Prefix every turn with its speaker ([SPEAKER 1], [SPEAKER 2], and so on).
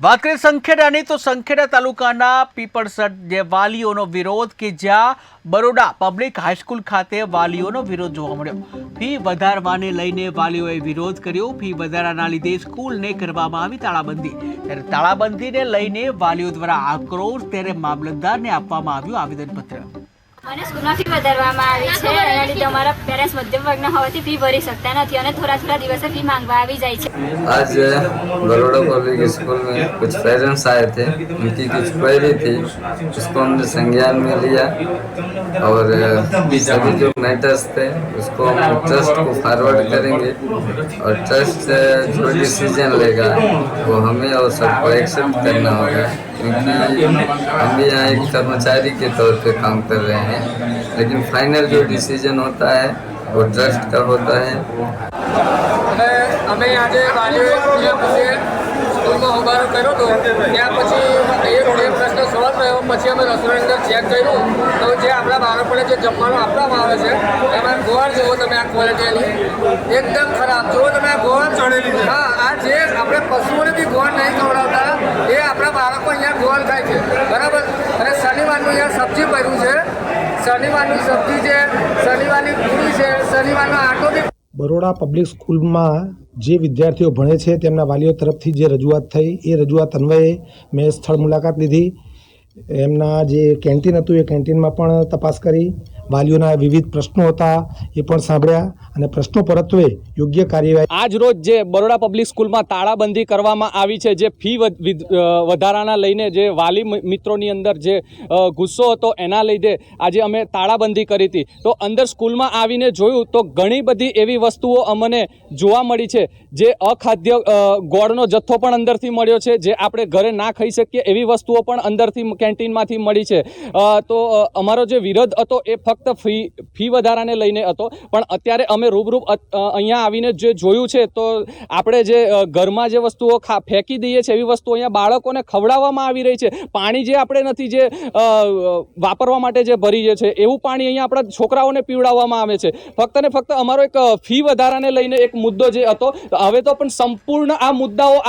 [SPEAKER 1] વાત કરીએ સંખેડાની તો સંખેડા તાલુકાના પીપળસર જે વાલીઓનો વિરોધ કે જ્યાં બરોડા પબ્લિક હાઈસ્કૂલ ખાતે વાલીઓનો વિરોધ જોવા મળ્યો. ફી વધારવાને લઈને વાલીઓએ વિરોધ કર્યો. ફી વધારાના લીધે સ્કૂલને કરવામાં આવી તાળાબંધી. ત્યારે તાળાબંધીને લઈને વાલીઓ દ્વારા આક્રોશ, ત્યારે મામલતદારને આપવામાં આવ્યું આવેદનપત્ર.
[SPEAKER 2] અને સ્કૂલમાં ફી વધારવામાં આવી છે એના લીધે અમારા પેરેન્ટ્સ મધ્યમ વર્ગના હોવાથી ફી ભરી શકતા નથી અને થોડા થોડા દિવસે ફી માંગવા આવી જાય છે
[SPEAKER 3] आज बड़ौदा पब्लिक स्कूल में कुछ पेरेंट्स आए थे उनकी कुछ क्वेरी थी उसको हमने संज्ञान में लिया और सभी जो मैटर्स थे उसको हम ट्रस्ट को फॉरवर्ड करेंगे और ट्रस्ट जो डिसीजन लेगा वो हमें और सबको एक्सेप्ट करना होगा क्योंकि हम भी यहाँ एक कर्मचारी के तौर पे काम कर रहे हैं लेकिन फाइनल जो डिसीजन होता है वो ट्रस्ट का होता है
[SPEAKER 4] અને અમે આજે વાલીઓએ પૂછ્યા પૂછીએ સ્કૂલમાં હોબાળો કર્યો હતો ત્યાં પછી એક બે પ્રશ્ન સોલ્વ થયો પછી અમે રસોડાની અંદર ચેક કર્યું તો જે આપણા બાળકોને જે જમવાનું આપવામાં આવે છે એમાં ગોળ જુઓ તમે આ ક્વોલિટી એકદમ ખરાબ જુઓ તમે આ ગોળ ચડેલી છે હા આ જે આપણે પશુઓને બી ગોળ નહીં ખવડાવતા એ આપણા બાળકો અહીંયા ગોળ ખાય છે શનિવારની સબ્જી છે, શનિવારની પૂરી છે, શનિવારનો આટો બી
[SPEAKER 5] બરોડા પબ્લિક સ્કૂલમાં જે વિદ્યાર્થીઓ ભણે છે, તેમના વાલીઓ તરફથી જે રજૂઆત થઈ, એ રજૂઆત અન્વયે મેં સ્થળ મુલાકાત લીધી. એમના જે કેન્ટીન હતું, એ કેન્ટીનમાં પણ તપાસ કરી. વાલીઓના વિવિધ પ્રશ્નો હતા, એ પણ સાંભળ્યા અને પ્રશ્નો પરત્વે યોગ્ય કાર્યવાહી
[SPEAKER 6] આજ રોજ જે બરોડા પબ્લિક સ્કૂલમાં તાળાબંધી કરવામાં આવી છે, જે ફી વધારાના લઈને જે વાલી મિત્રોની અંદર જે ગુસ્સો હતો, એના લીધે આજે અમે તાળાબંધી કરી હતી. તો અંદર સ્કૂલમાં આવીને જોયું તો ઘણી બધી એવી વસ્તુઓ અમને જોવા મળી છે, જે અખાદ્ય ગોળનો જથ્થો પણ અંદરથી મળ્યો છે, જે આપણે ઘરે ના ખાઈ શકીએ એવી વસ્તુઓ પણ અંદરથી કેન્ટીનમાંથી મળી છે. તો અમારો જે વિરોધ હતો એ ફક્ત ફી ફી વધારાને લઈને હતો. પણ અત્યારે અમે રૂબરૂપ અહીંયા આવીને જે જોયું છે, તો આપણે જે ઘરમાં જે વસ્તુઓ ખા, ફેંકી દઈએ છીએ, એવી વસ્તુઓ અહીંયા બાળકોને ખવડાવવામાં આવી રહી છે. પાણી જે આપણે નથી જે વાપરવા માટે જે ભરીએ છે, એવું પાણી અહીંયા આપણા છોકરાઓને પીવડાવવામાં આવે છે. ફક્ત ને ફક્ત અમારો એક ફી વધારાને લઈને એક મુદ્દો જે હતો હવે તો પણ સંપૂર્ણ આ મુદ્દાઓ